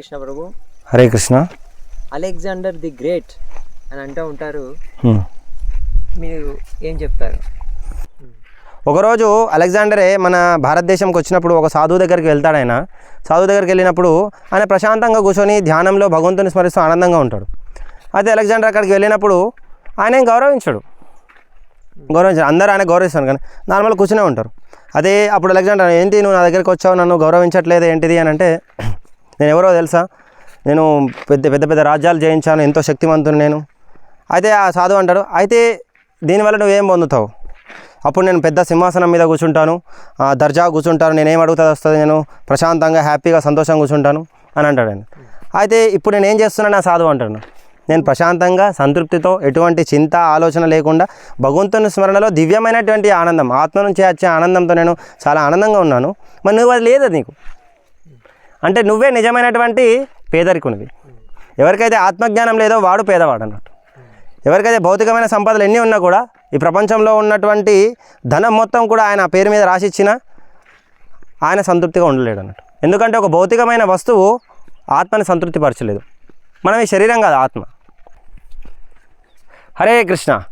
Krishna Prabhu. Hare Krishna. Alexander the great అని అంటూ ఉంటారు. మీరు ఏం చెప్తారు? ఒకరోజు అలెగ్జాండరే మన భారతదేశంకి వచ్చినప్పుడు ఒక సాధువు దగ్గరికి వెళ్తాడు ఆయన. సాధువు దగ్గరికి వెళ్ళినప్పుడు ఆయన ప్రశాంతంగా కూర్చొని ధ్యానంలో భగవంతుని స్మరిస్తూ ఆనందంగా ఉంటాడు. అయితే అలెగ్జాండర్ అక్కడికి వెళ్ళినప్పుడు ఆయన ఏం గౌరవించాడు. గౌరవించాడు. అందరూ ఆయన గౌరవిస్తాను కానీ నార్మల్ కూర్చునే ఉంటారు. అదే అప్పుడు అలెగ్జాండర్ ఏంటి నువ్వు నా దగ్గరికి వచ్చావు? నన్ను గౌరవించట్లేదు? ఏంటిది? అని అంటే నేను ఎవరో తెలుసా? నేను పెద్ద పెద్ద పెద్ద రాజ్యాలు జయించాను ఎంతో శక్తివంతుని నేను. అయితే ఆ సాధువు అంటాడు అయితే దీనివల్ల నువ్వేం పొందుతావు? అప్పుడు నేను పెద్ద సింహాసనం మీద కూర్చుంటాను ఆ, దర్జా కూర్చుంటాను నేనేం అడుగుతుంది వస్తుంది నేను ప్రశాంతంగా హ్యాపీగా సంతోషంగా కూర్చుంటాను అని అంటాడు ఆయన. అయితే ఇప్పుడు నేను ఏం చేస్తున్నాను ఆ సాధువు అంటాను నేను ప్రశాంతంగా సంతృప్తితో ఎటువంటి చింత ఆలోచన లేకుండా భగవంతుని స్మరణలో దివ్యమైనటువంటి ఆనందం ఆత్మ నుంచి వచ్చే ఆనందంతో నేను చాలా ఆనందంగా ఉన్నాను. మరి నువ్వు అది లేదు నీకు? అంటే నువ్వే నిజమైనటువంటి పేదరికునివి. ఎవరికైతే ఆత్మజ్ఞానం లేదో వాడు పేదవాడు అన్నట్టు. ఎవరికైతే భౌతికమైన సంపదలు ఎన్ని ఉన్నా కూడా ఈ ప్రపంచంలో ఉన్నటువంటి ధనం మొత్తం కూడా ఆయన పేరు మీద రాసిచ్చినా ఆయన సంతృప్తిగా ఉండలేడు అన్నట్టు. ఎందుకంటే ఒక భౌతికమైన వస్తువు ఆత్మని సంతృప్తిపరచలేదు. మనం ఈ శరీరం కాదు ఆత్మ. హరే కృష్ణ.